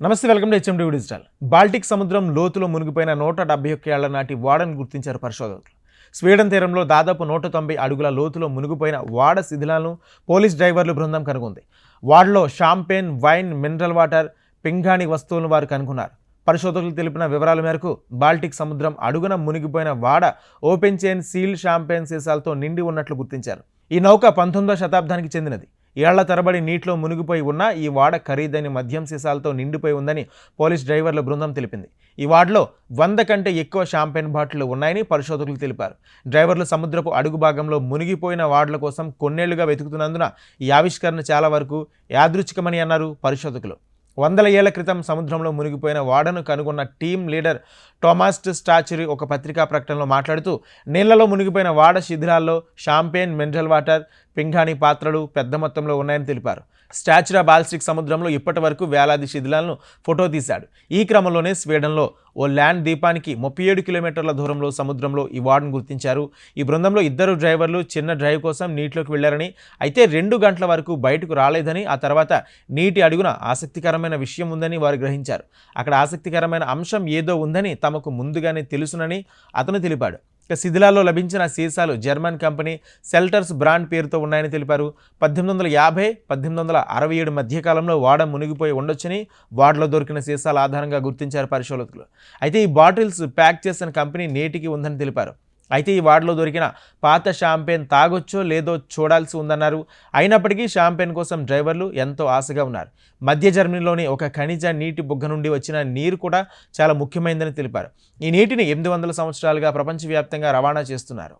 నమస్తే welcome to HMD digital. Baltic సముద్రం లోతులో మునిగిపోయిన నూట డెబ్బై ఒక్క ఏళ్ళ నాటి వాడను గుర్తించారు పరిశోధకులు. స్వీడన్ తీరంలో దాదాపు నూట తొంభై అడుగుల లోతులో మునిగిపోయిన వాడ శిథిలాలను పోలీస్ డ్రైవర్లు బృందం కనుగొంది. వాడలో షాంపేన్ వైన్ మినరల్ వాటర్ పింగాణి వస్తువులను వారు కనుగొన్నారు పరిశోధకులు తెలిపిన వివరాల మేరకు బాల్టిక్ సముద్రం అడుగున మునిగిపోయిన వాడ ఓపెన్ చైన్ సీల్ షాంపెన్ సీసాలతో నిండి ఉన్నట్లు గుర్తించారు. ఈ నౌక పంతొమ్మిదవ శతాబ్దానికి చెందినది. ఏళ్ళ తరబడి నీటిలో మునిగిపోయి ఉన్న ఈ వాడ ఖరీదైన మద్యం సీసాలతో నిండిపోయి ఉందని పోలీస్ డ్రైవర్ల బృందం తెలిపింది. ఈ వాడలో వంద కంటే ఎక్కువ షాంపెన్ బాటిళ్ళు ఉన్నాయని పరిశోధకులు తెలిపారు. డ్రైవర్లు సముద్రపు అడుగు భాగంలో మునిగిపోయిన వాడల కోసం కొన్నేళ్ళుగా వెతుకుతున్నందున ఈ ఆవిష్కరణ చాలా వరకు యాదృచ్ఛికమని అన్నారు పరిశోధకులు. వందల ఏళ్ళ క్రితం సముద్రంలో మునిగిపోయిన వాడను కనుగొన్న టీం లీడర్ టోమాస్ట్ స్టాచురీ ఒక పత్రికా ప్రకటనలో మాట్లాడుతూ నీళ్ళలో మునిగిపోయిన వాడ శిథిలాల్లో షాంపేన్ మినరల్ వాటర్ పింఘాణి పాత్రలు పెద్ద మొత్తంలో ఉన్నాయని తెలిపారు. స్టాచ్యురా బాల్స్టిక్ సముద్రంలో ఇప్పటి వరకు వేలాది శిథిలాలను ఫోటో తీశాడు. ఈ క్రమంలోనే స్వీడన్లో ఓ ల్యాండ్ దీపానికి ముప్పై ఏడు కిలోమీటర్ల దూరంలో సముద్రంలో ఈ వార్డును గుర్తించారు. ఈ బృందంలో ఇద్దరు డ్రైవర్లు చిన్న డ్రైవ్ కోసం నీటిలోకి వెళ్ళారని అయితే రెండు గంటల వరకు బయటకు రాలేదని ఆ తర్వాత నీటి అడుగున ఆసక్తికరమైన విషయం ఉందని వారు గ్రహించారు. అక్కడ ఆసక్తికరమైన అంశం ఏదో ఉందని తమకు ముందుగానే తెలుసునని అతను తెలిపాడు. ఇక శిథిలాల్లో లభించిన సీసాలు జర్మన్ కంపెనీ సెల్టర్స్ బ్రాండ్ పేరుతో ఉన్నాయని తెలిపారు. పద్దెనిమిది వందల యాభై పద్దెనిమిది వందల అరవై ఏడు మధ్యకాలంలో వాడ మునిగిపోయి ఉండొచ్చని వాడలో దొరికిన సీసాల ఆధారంగా గుర్తించారు పరిశోధకులు. అయితే ఈ బాటిల్స్ ప్యాక్ చేసిన కంపెనీ నేటికి ఉందని తెలిపారు. అయితే ఈ వార్డులో దొరికిన పాత షాంపెన్ తాగొచ్చో లేదో చూడాల్సి ఉందన్నారు. అయినప్పటికీ షాంపెన్ కోసం డ్రైవర్లు ఎంతో ఆశగా ఉన్నారు. మధ్య జర్మనీలోని ఒక ఖనిజ నీటి బుగ్గ నుండి వచ్చిన నీరు కూడా చాలా ముఖ్యమైనదని తెలిపారు. ఈ నీటిని ఎనిమిది వందల సంవత్సరాలుగా ప్రపంచవ్యాప్తంగా రవాణా చేస్తున్నారు.